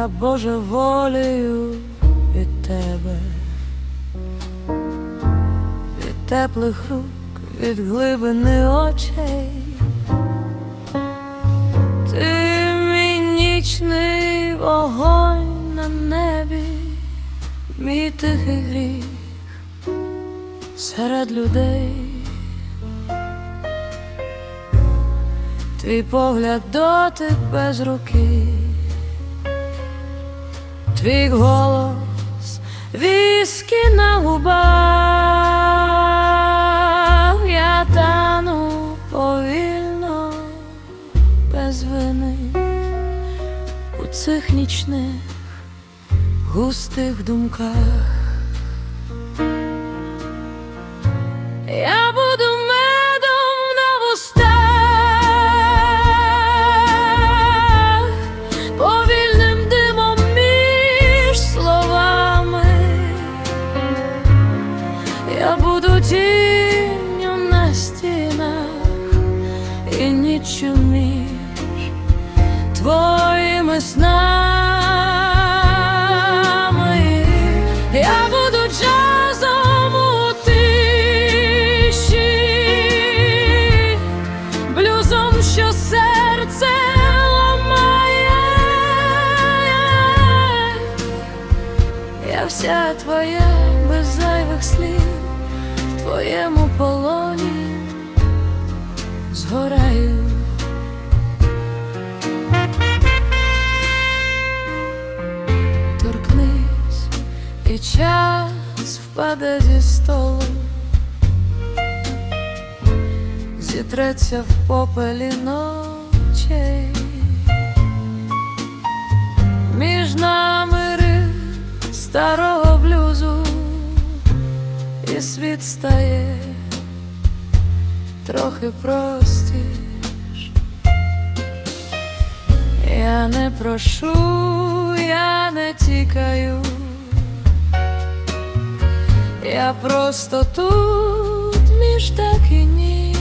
я божеволію від тебе, від теплих рук, від глибини очей. Ти мій нічний вогонь на небі, мій тихий гріх серед людей. Твій погляд дотик без руки, твій голос віскі на губах, я тану повільно, без вини у цих нічних густих думках. Я Я буду тінню на стінах і ніччю між твоїми снами. Я буду джазом у тиші, блюзом, що серце ламає. Я вся твоя без зайвих слів, твоєму полоні згораю. торкнись, і час впаде зі столу, зітреться в попелі ночей, між нами старого блюзу, світ стає трохи простіш. Я не прошу, я не тікаю, я просто тут між так і ні.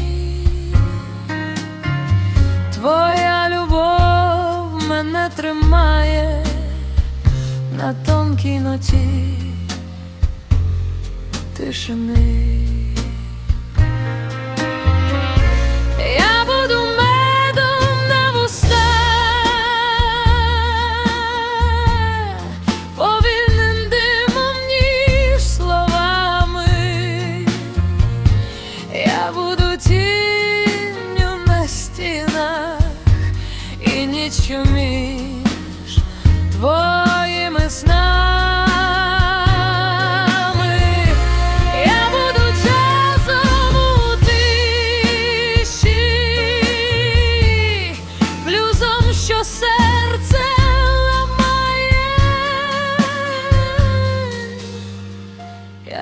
Твоя любов мене тримає на тонкій ноті тишини. Я буду медом на вустах, повільним димом ніж словами. Я буду тінню на стінах і ніччю між твоїми снами.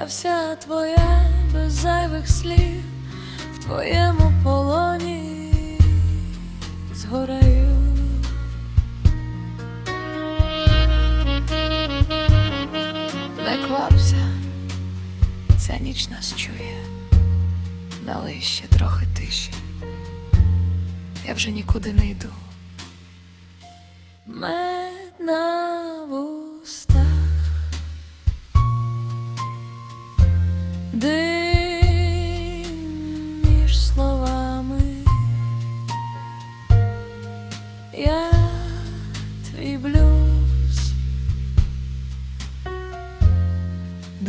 Вся твоя без зайвих слів, в твоєму полоні згораю. Не квапся, ця ніч нас чує, налий ще трохи тиші. Я вже нікуди не йду. Мед на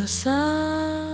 sun.